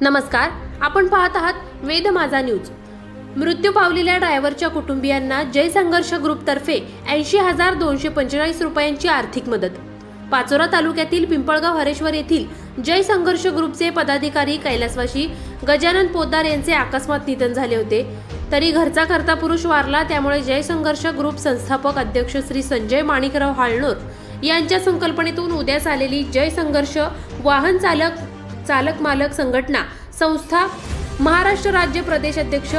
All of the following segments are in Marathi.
नमस्कार आपण पाहत आहात वेद माझा न्यूज. मृत्यू पावलेल्या ड्रायव्हरच्या कुटुंबियांना जय संघर्ष ग्रुपतर्फे ऐंशी हजार दोनशे पंचेचाळीस रुपयांची आर्थिक मदत. पाचोरा तालुक्यातील पिंपळगाव हरेश्वर येथील जय संघर्ष ग्रुपचे पदाधिकारी कैलासवाशी गजानन पोद्दार यांचे अकस्मात निधन झाले होते. तरी घरचा करता पुरुष वारला त्यामुळे जय संघर्ष ग्रुप संस्थापक अध्यक्ष श्री संजय माणिकराव हाळणोर यांच्या संकल्पनेतून उद्यास आलेली जय संघर्ष वाहन चालक चालक मालक संघटना संस्था महाराष्ट्र राज्य प्रदेश अध्यक्ष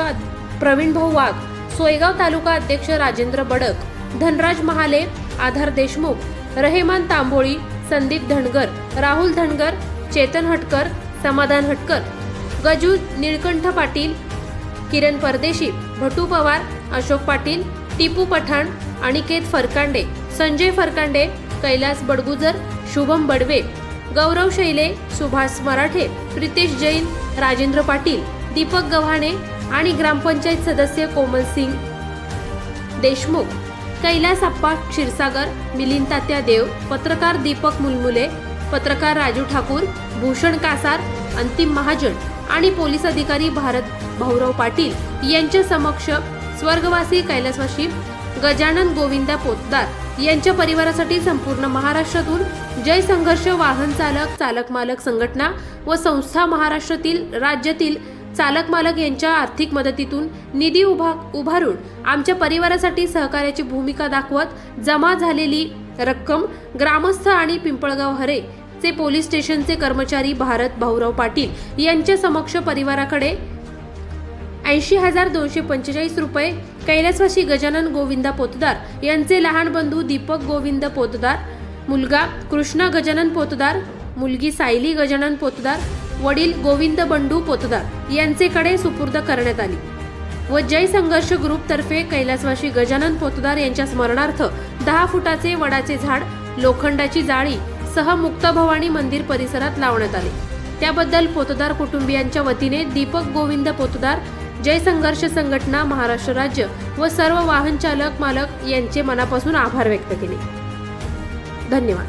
प्रवीण भाऊ वाघ सोयगाव तालुका अध्यक्ष राजेंद्र बडक धनराज महाले आधार देशमुख रहेमान तांबोळी संदीप धनगर राहुल धनगर चेतन हटकर समाधान हटकर गजू निळकंठ पाटील किरण परदेशी भटू पवार अशोक पाटील टिपू पठाण अनिकेत फरकांडे संजय फरकांडे कैलास बडगुजर शुभम बडवे गौरव शैले सुभाष मराठे प्रितेश जैन राजेंद्र पाटील दीपक गव्हाणे आणि ग्रामपंचायत सदस्य कोमल सिंग. देशमुख कैलास अप्पा क्षीरसागर मिलिंद तात्या देव पत्रकार दीपक मुलमुले पत्रकार राजू ठाकूर भूषण कासार अंतिम महाजन आणि पोलीस अधिकारी भारत भाऊराव पाटील यांच्या समक्ष स्वर्गवासी कैलासवाशी गजानन गोविंदा पोतदार यांच्या परिवारासाठी संपूर्ण महाराष्ट्रातून जय संघर्ष वाहन चालक चालक मालक संघटना व संस्था महाराष्ट्रातील राज्यातील चालक मालक यांच्या आर्थिक मदतीतून निधी उभा उभारून आमच्या परिवारासाठी सहकार्याची भूमिका दाखवत जमा झालेली रक्कम ग्रामस्थ आणि पिंपळगाव हरे चे पोलीस स्टेशनचे कर्मचारी भारत भाऊराव पाटील यांच्या समक्ष परिवाराकडे ऐंशी हजार दोनशे पंचेचाळीस रुपये कैलासवासी गजानन गोविंदा पोतदार यांचे लहान बंधू दीपक गोविंद पोतदार मुलगा कृष्णा गजानन पोतदार मुलगी सायली गजानन पोतदार वडील गोविंद बंडू पोतदार यांचेकडे सुपूर्द करण्यात आली व जय संघर्ष ग्रुपतर्फे कैलासवासी गजानन पोतदार यांच्या स्मरणार्थ दहा फुटाचे वडाचे झाड लोखंडाची जाळी सह मुक्तभवानी मंदिर परिसरात लावण्यात आले. त्याबद्दल पोतदार कुटुंबियांच्या वतीने दीपक गोविंद पोतदार जय संघर्ष संघटना महाराष्ट्र राज्य व सर्व वाहन चालक मालक यांचे मनापासून आभार व्यक्त केले. धन्यवाद.